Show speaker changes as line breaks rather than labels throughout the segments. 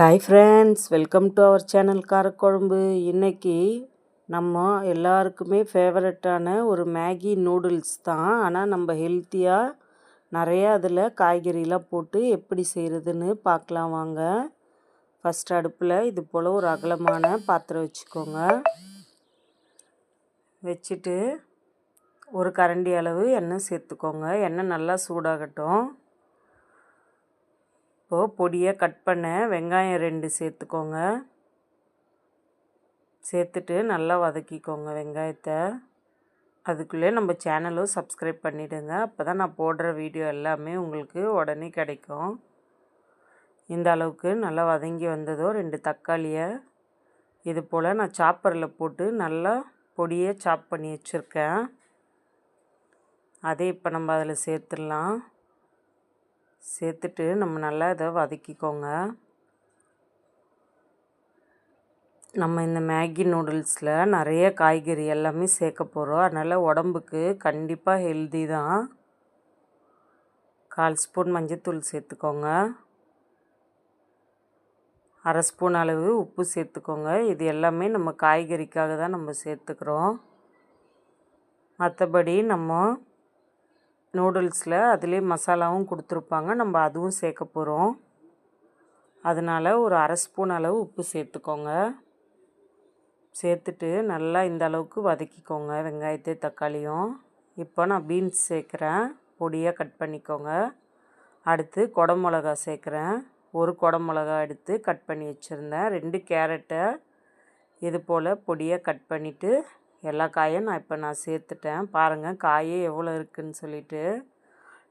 Hi friends welcome to our channel காரக்குழம்பு இன்றைக்கி நம்ம எல்லாருக்குமே ஃபேவரட்டான ஒரு மேகி நூடுல்ஸ் தான் ஆனால் நம்ம ஹெல்த்தியாக நிறையா அதில் காய்கறிலாம் போட்டு எப்படி செய்கிறதுன்னு பார்க்கலாம் வாங்க ஃபஸ்ட் அடுப்பில் இது போல் ஒரு அகலமான பாத்திரம் வச்சுக்கோங்க வச்சுட்டு ஒரு கரண்டி அளவு எண்ணெய் சேர்த்துக்கோங்க எண்ணெய் நல்லா சூடாகட்டும். இப்போது பொடியாக கட் பண்ண வெங்காயம் ரெண்டு சேர்த்துக்கோங்க. சேர்த்துட்டு நல்லா வதக்கிக்கோங்க வெங்காயத்தை. அதுக்குள்ளே நம்ம சேனலும் சப்ஸ்கிரைப் பண்ணிவிடுங்க அப்போ தான் நான் போடுற வீடியோ எல்லாமே உங்களுக்கு உடனே கிடைக்கும். இந்த அளவுக்கு நல்லா வதங்கி வந்ததோ ரெண்டு தக்காளியை இது போல் நான் சாப்பரில் போட்டு நல்லா பொடியை சாப் பண்ணி வச்சுருக்கேன். அதே இப்போ நம்ம அதில் சேர்த்துடலாம். சேர்த்துட்டு நம்ம நல்லா இதை வதக்கிக்கோங்க. நம்ம இந்த மேகி நூடுல்ஸில் நிறைய காய்கறி எல்லாமே சேர்க்க போகிறோம் அதனால் உடம்புக்கு கண்டிப்பாக ஹெல்தி தான். கால் ஸ்பூன் மஞ்சத்தூள் சேர்த்துக்கோங்க. அரை ஸ்பூன் அளவு உப்பு சேர்த்துக்கோங்க. இது எல்லாமே நம்ம காய்கறிக்காக தான் நம்ம சேர்த்துக்கிறோம். மற்றபடி நம்ம நூடுல்ஸில் அதிலே மசாலாவும் கொடுத்துருப்பாங்க. நம்ம அதுவும் சேர்க்க போகிறோம் அதனால் ஒரு அரை ஸ்பூன் அளவு உப்பு சேர்த்துக்கோங்க. சேர்த்துட்டு நல்லா இந்த அளவுக்கு வதக்கிக்கோங்க. வெங்காயத்தை தக்காளியும். இப்போ நான் பீன்ஸ் சேர்க்குறேன். பொடியாக கட் பண்ணிக்கோங்க. அடுத்து குடமிளகா சேர்க்குறேன். ஒரு குடமிளகா எடுத்து கட் பண்ணி வச்சுருந்தேன். ரெண்டு கேரட்டை இது போல் பொடியாக கட் பண்ணிவிட்டு எல்லா காயும் நான் இப்போ நான் சேர்த்துட்டேன். பாருங்கள் காயே எவ்வளோ இருக்குதுன்னு சொல்லிட்டு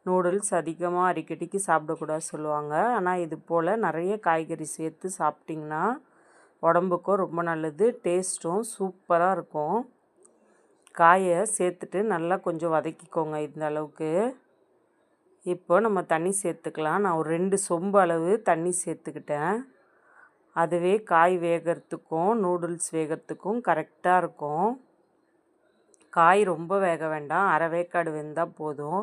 நூடுல்ஸ் அதிகமாக அடிக்கடிக்கு சாப்பிடக்கூடாது சொல்லுவாங்க. ஆனால் இது போல் நிறைய காய்கறி சேர்த்து சாப்பிட்டிங்கன்னா உடம்புக்கும் ரொம்ப நல்லது டேஸ்ட்டும் சூப்பராக இருக்கும். காயை சேர்த்துட்டு நல்லா கொஞ்சம் வதக்கிக்கோங்க இந்த அளவுக்கு. இப்போ நம்ம தண்ணி சேர்த்துக்கலாம். நான் ஒரு ரெண்டு சொம்பு அளவு தண்ணி சேர்த்துக்கிட்டேன். அதுவே காய் வேகிறதுக்கும் நூடுல்ஸ் வேகிறதுக்கும் கரெக்டாக இருக்கும். காய் ரொம்ப வேக வேண்டாம். அரை வேக்காடு வெந்தால் போதும்.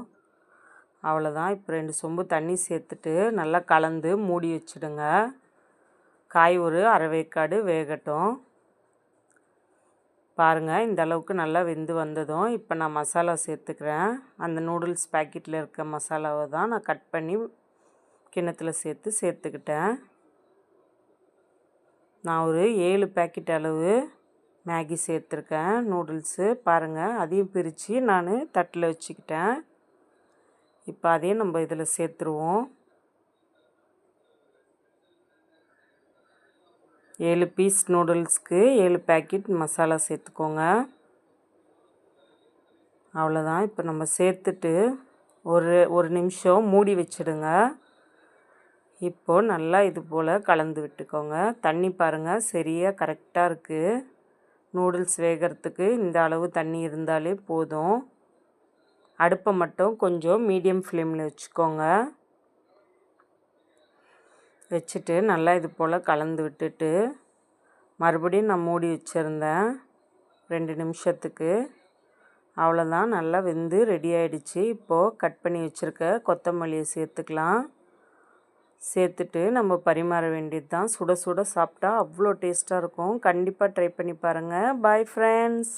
அவ்வளோதான் இப்போ ரெண்டு சொம்பு தண்ணி சேர்த்துட்டு நல்லா கலந்து மூடி வச்சுடுங்க. காய் ஒரு அரை வேக்காடு வேகட்டும். பாருங்கள் இந்த அளவுக்கு நல்லா வெந்து வந்ததும் இப்போ நான் மசாலா சேர்த்துக்கிறேன். அந்த நூடுல்ஸ் பேக்கெட்டில் இருக்க மசாலாவை தான் நான் கட் பண்ணி கிண்ணத்தில் சேர்த்து சேர்த்துக்கிட்டேன். நான் ஒரு ஏழு பேக்கெட் அளவு மேகி சேர்த்துருக்கேன் நூடுல்ஸு. பாருங்கள் அதையும் பிரித்து நான் தட்டில் வச்சுக்கிட்டேன். இப்போ அதையும் நம்ம இதில் சேர்த்துருவோம். ஏழு பீஸ் நூடுல்ஸ்க்கு ஏழு பேக்கெட் மசாலா சேர்த்துக்கோங்க. அவ்வளோதான். இப்போ நம்ம சேர்த்துட்டு ஒரு ஒரு நிமிஷம் மூடி வச்சுடுங்க. இப்போது நல்லா இது போல் கலந்து விட்டுக்கோங்க. தண்ணி பாருங்கள் சரியாக கரெக்டாக இருக்குது. நூடுல்ஸ் வேகிறதுக்கு இந்த அளவு தண்ணி இருந்தாலே போதும். அடுப்பை மட்டும் கொஞ்சம் மீடியம் ஃப்ளேமில் வச்சுக்கோங்க. வச்சுட்டு நல்லா இது போல் கலந்து விட்டுட்டு மறுபடியும் நான் மூடி வச்சுருந்தேன். ரெண்டு நிமிஷத்துக்கு. அவ்வளோதான் நல்லா வெந்து ரெடி ஆகிடுச்சு இப்போது கட் பண்ணி வச்சுருக்க கொத்தமல்லியை சேர்த்துக்கலாம். சேர்த்துட்டு நம்ம பரிமாற வேண்டியது தான் சுட சுட சாப்பிட்டா அவ்வளோ டேஸ்ட்டாக இருக்கும். கண்டிப்பாக ட்ரை பண்ணி பாருங்கள் பாய் ஃப்ரெண்ட்ஸ்